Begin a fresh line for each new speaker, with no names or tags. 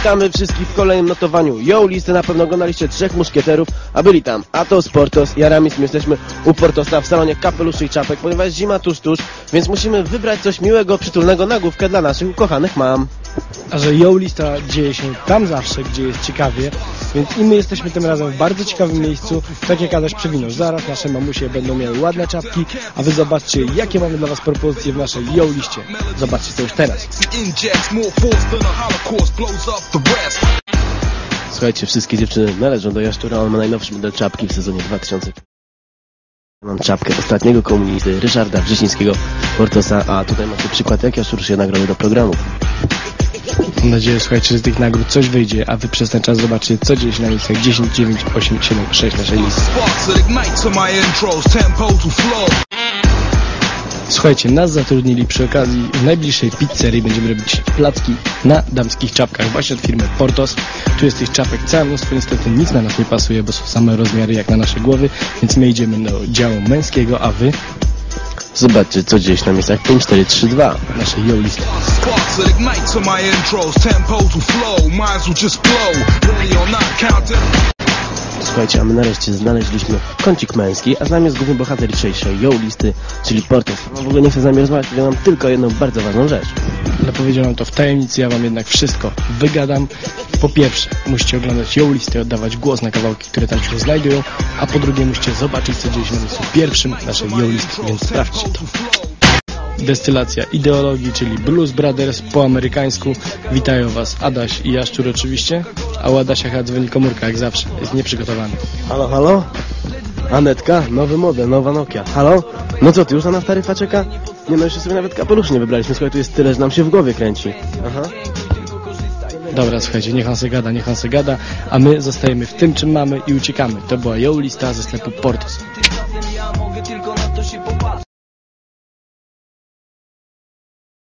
Witamy wszystkich w kolejnym notowaniu. Yo, listę na pewno oglądaliście Trzech Muszkieterów, a byli tam Atos, Portos i Aramis. My jesteśmy u Portosa w salonie kapeluszy i czapek, ponieważ zima tuż tuż, więc musimy wybrać coś miłego, przytulnego na główkę dla naszych ukochanych mam.
A że Yo lista dzieje się tam zawsze, gdzie jest ciekawie, więc i my jesteśmy tym razem w bardzo ciekawym miejscu, tak jak Adaś przewinął. Zaraz nasze mamusie będą miały ładne czapki, a wy zobaczcie, jakie mamy dla was propozycje w naszej Yo liście. Zobaczcie to już teraz.
Słuchajcie, wszystkie dziewczyny należą do Jaszczura, on ma najnowszy model czapki w sezonie 2000. Mam czapkę ostatniego komunisty Ryszarda Wrzesińskiego Portosa, a tutaj macie przykład jak Jaszczur się nagrody do programu.
Mam nadzieję, słuchajcie, że z tych nagród coś wyjdzie, a wy przez ten czas zobaczycie, co dzieje się na miejscach 10, 9, 8, 7, 6 naszej listy. Słuchajcie, nas zatrudnili przy okazji w najbliższej pizzerii będziemy robić placki na damskich czapkach właśnie od firmy Portos. Tu jest tych czapek całe mnóstwo, niestety nic na nas nie pasuje, bo są same rozmiary jak na nasze głowy, więc my idziemy do działu męskiego, a wy
Zobaczcie, co dzieje się na miejscach 5, 4, 3, 2.
nasze yo listy.
Słuchajcie, a my nareszcie znaleźliśmy kącik męski, a z nami jest główny bohater dzisiejszej Yo listy, czyli Portos. On w ogóle nie chce z nami rozmawiać, nam tylko jedną bardzo ważną rzecz.
Ale powiedział nam to w tajemnicy, ja wam jednak wszystko wygadam. Po pierwsze, musicie oglądać yo listy i oddawać głos na kawałki, które tam się znajdują, a po drugie musicie zobaczyć, co dzieje się na miejscu pierwszym naszej yo listy, więc sprawdźcie to. Destylacja ideologii, czyli Blues Brothers po amerykańsku. Witają Was Adaś i Jaszczur oczywiście, a u Adasia chyba dzwoni komórka jak zawsze, jest nieprzygotowany.
Halo, halo? Anetka, nowy model, nowa Nokia. Halo? No co, ty już na nas taryfa czeka? Nie no, jeszcze sobie nawet kapelusz nie wybraliśmy, słuchaj, tu jest tyle, że nam się w głowie kręci. Aha.
Dobra, słuchajcie, niech on se gada, niech on se gada, a my zostajemy w tym, czym mamy i uciekamy. To była yo lista ze sklepu Portos.